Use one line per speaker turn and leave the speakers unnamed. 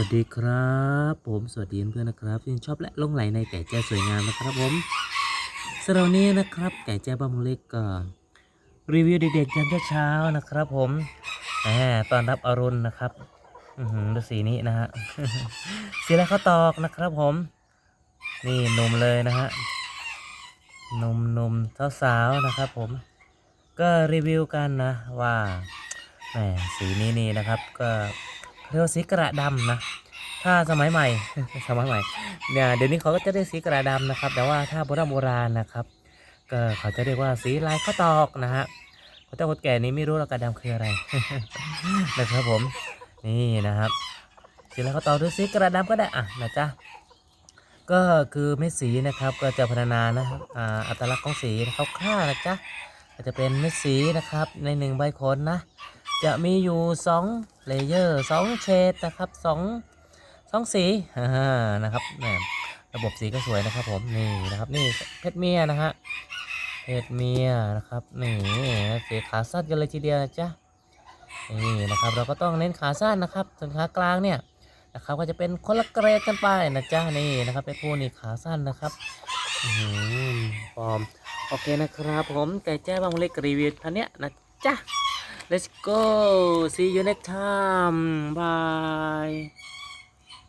วัสดีครับ ผมสวัสดีเพื่อนนะครับที่ชอบและลงไหลในไก่แจ้สวยงามนะครับผมสำหรับนี้นะครับ ไก่แจ้บ้ามุงเล็กก็รีวิวเด็กๆยามเช้านะครับผมแหมตอนรับอรุณนะครับ อือหือดูสีนี้นะฮะสีแล้วข้าวตอกนะครับผม นี่หนมเลยนะฮะหนมนมสาวๆนะครับ ผม ก็รีวิวกันนะว่าแหมสีนี้นี่นะครับก็ เรียกว่าสีกระดำนะ ถ้าสมัยใหม่ สมัยใหม่เนี่ยเดี๋ยวนี้เขาก็จะเรียกสีกระดำนะครับ แต่ว่าถ้าโบราณโบราณนะครับ ก็เขาจะเรียกว่าสีลายข้าวตอกนะฮะคนเฒ่าคนแก่นี้ไม่รู้หรอกระดำคืออะไรนะครับผม นี่นะครับ สีลายข้าวตอกหรือสีกระดำก็ได้อะนะจ๊ะก็คือเม็ดสีนะครับก็จะพรรณนานะครับอ่าอัตลักษณ์ของสีคร่านะจ๊ะก็จะเป็นเม็ดสีนะครับในหนึ่งใบขนนะ จะมีอยู่2เลเยอร์2เฉดนะครับ2 2สีนะครับแหมระบบสีก็สวยนะครับผมนี่นะครับนี่เพชรเมียนะฮะเพชรเมียนะครับนี่สีขาสั้นกันเลยทีเดียวนะจ๊ะนี่นะครับเราก็ต้องเน้นขาสั้นนะครับส่วนขากลางเนี่ยนะครับก็จะเป็นคนละเกรดกันไปนะจ๊ะนี่นะครับเป็นผู้นี่ขาสั้นนะครับอืมฟอร์มโอเคนะครับผมไก่แจ้บางเล็กรีวิวท่านเนี้ยนะจ๊ะ Let's go. See you next time. Bye